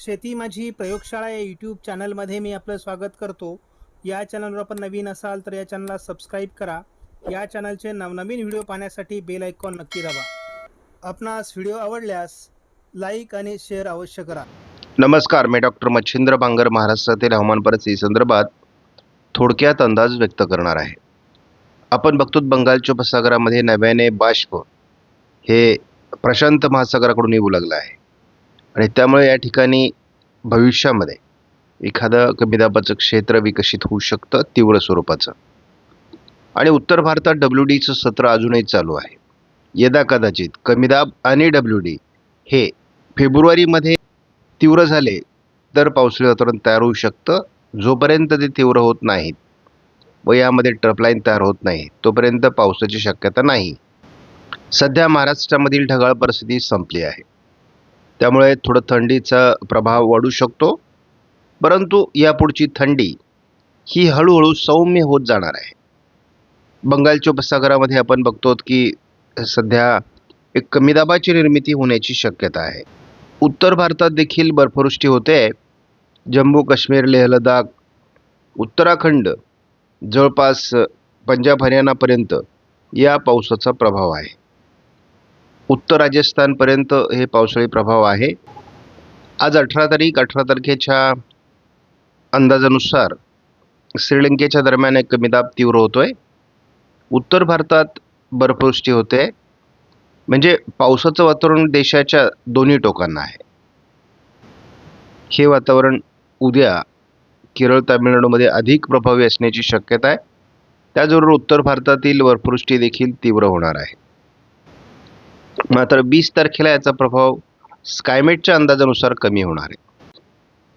शेती माझी प्रयोगशाळा या यूट्यूब चॅनलमध्ये मी आपलं स्वागत करतो. या चॅनलवर आपण नवीन असाल तर या चॅनलला सबस्क्राईब करा. या चॅनलचे नवनवीन व्हिडिओ पाहण्यासाठी बेल आयकॉन नक्की दाबा. आपणास व्हिडिओ आवडल्यास लाईक आणि शेअर अवश्य करा. नमस्कार मी डॉक्टर मच्छिंद्र बांगर महाराष्ट्रातील हवामान परिस्थिती संदर्भात थोडक्यात अंदाज व्यक्त करणार आहे. आपण बघतो बंगालच्या उपसागरामध्ये नव्याने बाष्प हे प्रशांत महासागराकडून येऊ लागलं आहे. आणि त्यामुळे या ठिकाणी भविष्यामध्ये एखादं कमी दाबाचं क्षेत्र विकसित होऊ शकतं तीव्र स्वरूपाचं. आणि उत्तर भारतात डब्ल्यू डीचं सत्र अजूनही चालू आहे. यदा कदाचित कमी दाब आणि डब्ल्यू डी हे फेब्रुवारीमध्ये तीव्र झाले तर पावसाळी वातावरण तयार होऊ शकतं. जोपर्यंत ते तीव्र होत नाहीत व यामध्ये ट्रपलाईन तयार होत नाही तोपर्यंत पावसाची शक्यता नाही. सध्या महाराष्ट्रामधील ढगाळ परिस्थिती संपली आहे. त्यामुळे थोडं थंडीचा प्रभाव वाढू शकतो. परंतु यापुढची थंडी ही हळूहळू सौम्य होत जाणार आहे. बंगालच्या उपसागरामध्ये आपण बघतो की सध्या एक कमी दाबाची निर्मिती होण्याची शक्यता आहे. उत्तर भारतात देखील बर्फवृष्टी होते. जम्मू काश्मीर लेह लडाख उत्तराखंड जवळपास पंजाब हरियाणापर्यंत या पावसाचा प्रभाव आहे. उत्तर राजस्थानपर्यंत हे पावसाळी प्रभाव आहे. आज अठरा तारीख अठरा तारखेच्या अंदाजानुसार श्रीलंकेच्या दरम्यान एक कमी दाब तीव्र आहे उत्तर भारतात बर्फवृष्टी होते. म्हणजे पावसाचं वातावरण देशाच्या दोन्ही टोकांना आहे. हे वातावरण उद्या केरळ तामिळनाडूमध्ये अधिक प्रभावी असण्याची शक्यता आहे. त्याचबरोबर उत्तर भारतातील बर्फवृष्टी देखील तीव्र होणार आहे. मात्र वीस तारखेला याचा प्रभाव स्कायमेटच्या अंदाजानुसार कमी होणार आहे.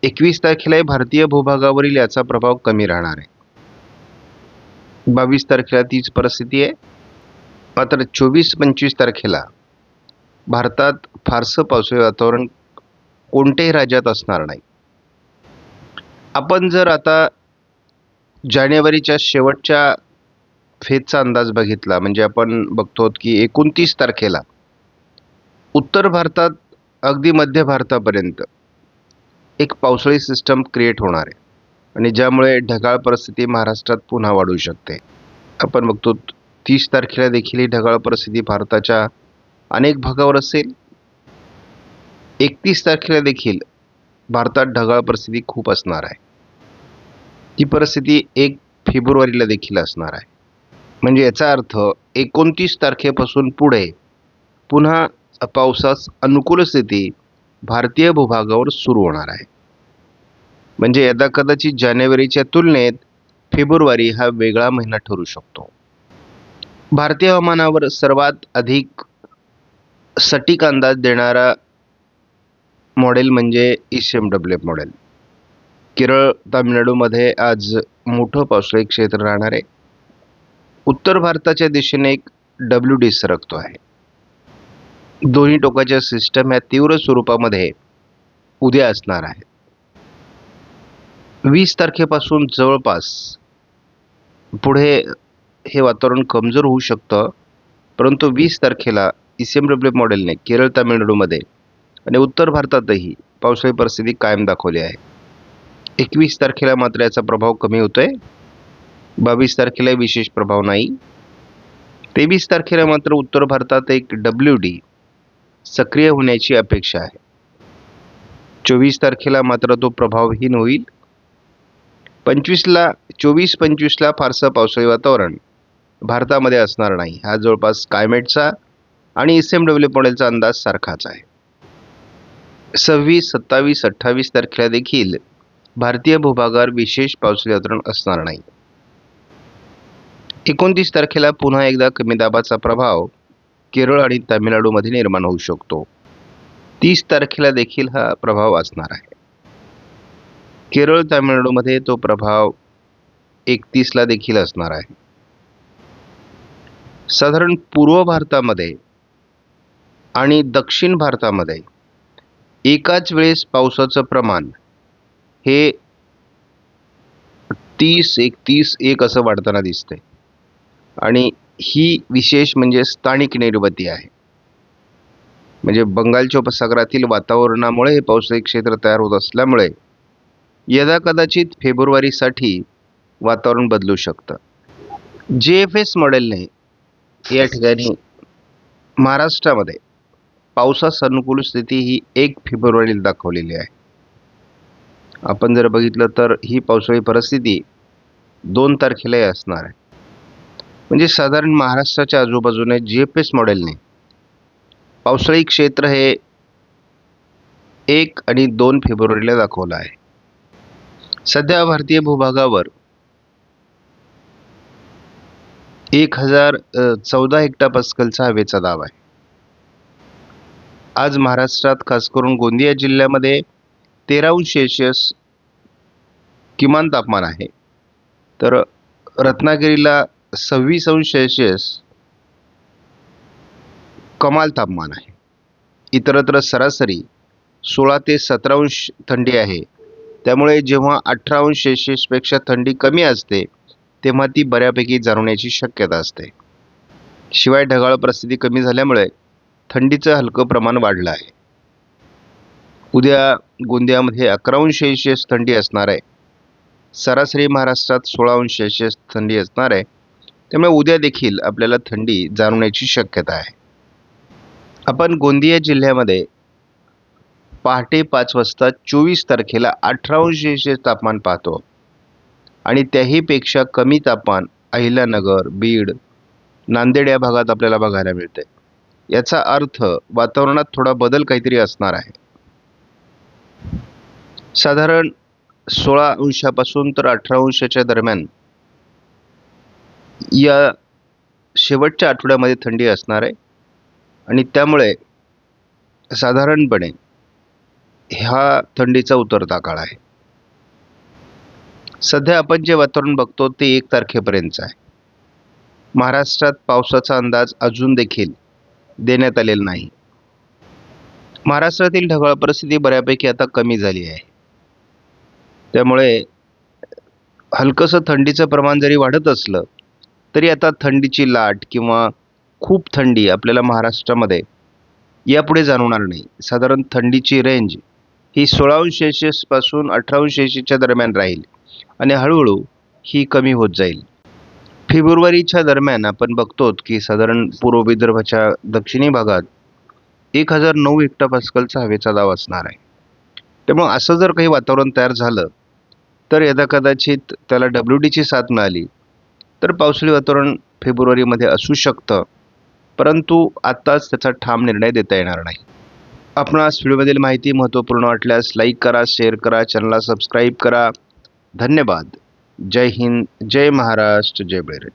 एकवीस तारखेला भारतीय भूभागावरील याचा प्रभाव कमी राहणार आहे. बावीस तारखेला तीच परिस्थिती आहे. मात्र चोवीस पंचवीस तारखेला भारतात फारसं पावसाळी वातावरण कोणत्याही राज्यात असणार नाही. आपण जर आता जानेवारीच्या शेवटच्या फेजचा अंदाज बघितला म्हणजे आपण बघतो की एकोणतीस तारखेला उत्तर भारतात अगदी मध्य भारतापर्यंत एक पावसाळी सिस्टम क्रिएट होणार आहे. आणि ज्यामुळे ढगाळ परिस्थिती महाराष्ट्रात पुन्हा वाढू शकते. आपण बघतो तीस तारखेला देखील ही ढगाळ परिस्थिती भारताच्या अनेक भागावर असेल. एकतीस तारखेला देखील भारतात ढगाळ परिस्थिती खूप असणार आहे. ती परिस्थिती एक फेब्रुवारीला देखील असणार आहे. म्हणजे याचा अर्थ एकोणतीस तारखेपासून पुढे पुन्हा पावसास अनुकूल स्थिती भारतीय भूभागावर सुरू होणार आहे. म्हणजे यदा कदाचित जानेवारीच्या तुलनेत फेब्रुवारी हा वेगळा महिना ठरू शकतो. भारतीय हवामानावर सर्वात अधिक सटीक अंदाज देणारा मॉडेल म्हणजे E C M W F model Kerala तामिळनाडूमध्ये आज मोठं पावसाळी क्षेत्र राहणार आहे. उत्तर भारताच्या दिशेने एक डब्ल्यू डी सरकतो आहे. दोन्ही टोकाच्या सिस्टम ह्या तीव्र स्वरूपामध्ये उद्या असणार आहे वीस तारखेपासून जवळपास पुढे हे वातावरण कमजोर होऊ शकतं परंतु वीस तारखेला ई सी एम डब्ल्यू मॉडेलने केरळ तामिळनाडूमध्ये आणि उत्तर भारतातही पावसाळी परिस्थिती कायम दाखवली आहे. एकवीस तारखेला मात्र याचा प्रभाव कमी होतोय. बावीस तारखेला विशेष प्रभाव नाही. तेवीस तारखेला मात्र उत्तर भारतात एक डब्ल्यू डी सक्रिय होण्याची अपेक्षा आहे. चोवीस तारखेला मात्र तो प्रभावहीन होईल. पंचवीसला चोवीस पंचवीसला फारसं पावसाळी वातावरण भारतामध्ये असणार नाही. हा जवळपास कायमेटचा आणि एस एम डब्ल्यू मॉडेलचा अंदाज सारखाच आहे. सव्वीस सत्तावीस अठ्ठावीस तारखेला देखील भारतीय भूभागावर विशेष पावसाळी वातावरण असणार नाही. एकोणतीस तारखेला पुन्हा एकदा कमी दाबाचा प्रभाव केरळ आणि तामिळनाडूमध्ये निर्माण होऊ शकतो. तीस तारखेला देखील हा प्रभाव असणार आहे. केरळ तामिळनाडूमध्ये तो प्रभाव एकतीसला देखील असणार आहे. साधारण पूर्व भारतामध्ये आणि दक्षिण भारतामध्ये एकाच वेळेस पावसाचं प्रमाण हे तीस एकतीस एक असं वाढताना दिसतंय. आणि ही विशेष म्हणजे स्थानिक नैऋत्य आहे. म्हणजे बंगालच्या उपसागरातील वातावरणामुळे हे पावसाळी क्षेत्र तयार होत असल्यामुळे यदा कदाचित फेब्रुवारीसाठी वातावरण बदलू शकतं. जे एफ एस मॉडेलने या ठिकाणी महाराष्ट्रामध्ये पावसास अनुकूल स्थिती ही एक फेब्रुवारीला दाखवलेली आहे. आपण जर बघितलं तर ही पावसाळी परिस्थिती दोन तारखेलाही असणार आहे. म्हणजे साधारण महाराष्ट्राच्या आजूबाजूने जी एफ एस मॉडेलने पावसाळी क्षेत्र हे एक आणि दोन फेब्रुवारीला दाखवलं आहे. सध्या भारतीय भूभागावर एक हजार चौदा हेक्टापास्कलचा हवेचा दाब आहे. आज महाराष्ट्रात खास करून गोंदिया जिल्ह्यामध्ये तेरा अंश सेल्शियस किमान तापमान आहे. तर रत्नागिरीला सव्वीस अंश सेल्सिअस कमाल तापमान आहे. इतरत्र सरासरी सोळा ते सतरा अंश थंडी आहे. त्यामुळे जेव्हा अठरा अंश सेल्सिअसपेक्षा थंडी कमी असते तेव्हा ती बऱ्यापैकी जाणवण्याची शक्यता असते. शिवाय ढगाळ परिस्थिती कमी झाल्यामुळे थंडीचं हलकं प्रमाण वाढलं आहे. उद्या गोंदियामध्ये अकरा अंश सेल्सिअस थंडी असणार आहे. सरासरी महाराष्ट्रात सोळा अंश सेल्सिअस थंडी असणार आहे. त्यामुळे उद्या देखील आपल्याला थंडी जाणवण्याची शक्यता आहे. आपण गोंदिया जिल्ह्यामध्ये पहाटे पाच वाजता चोवीस तारखेला अठरा अंशचे तापमान पाहतो. आणि त्याहीपेक्षा कमी तापमान अहिल्यानगर बीड नांदेड या भागात आपल्याला बघायला मिळते. याचा अर्थ वातावरणात थोडा बदल काहीतरी असणार आहे. साधारण सोळा अंशापासून तर अठरा अंशाच्या दरम्यान या शेवटच्या आठवड्यामध्ये थंडी असणार आहे. आणि त्यामुळे साधारणपणे ह्या थंडीचा उतरता काळ आहे. सध्या आपण जे वातावरण बघतो ते एक तारखेपर्यंतचं आहे. महाराष्ट्रात पावसाचा अंदाज अजून देखील देण्यात आलेला नाही. महाराष्ट्रातील ढगाळ परिस्थिती बऱ्यापैकी आता कमी झाली आहे. त्यामुळे हलकंसं थंडीचं प्रमाण जरी वाढत असलं तरी आता थंडीची लाट किंवा खूप थंडी आपल्याला महाराष्ट्रामध्ये यापुढे जाणवणार नाही. साधारण थंडीची रेंज ही सोळा अंश सेल्सिअसपासून अठरा दरम्यान राहील आणि हळूहळू ही कमी होत जाईल. फेब्रुवारीच्या दरम्यान आपण बघतो की साधारण पूर्व विदर्भाच्या दक्षिणी भागात एक हजार नऊ हेक्टापास्कलचा हवेचा दाब असणार आहे. त्यामुळं असं जर काही वातावरण तयार झालं तर यदा कदाचित त्याला डब्ल्यू डीची साथ मिळाली तर पावसाळी वातावरण फेब्रुवारीमध्ये असू शकतं. परंतु आत्ताच त्याचा ठाम निर्णय देता येणार नाही. आपणास व्हिडिओमधील माहिती महत्त्वपूर्ण वाटल्यास लाईक करा शेअर करा चॅनलला सबस्क्राईब करा. धन्यवाद. जय हिंद जय महाराष्ट्र जय बैरज.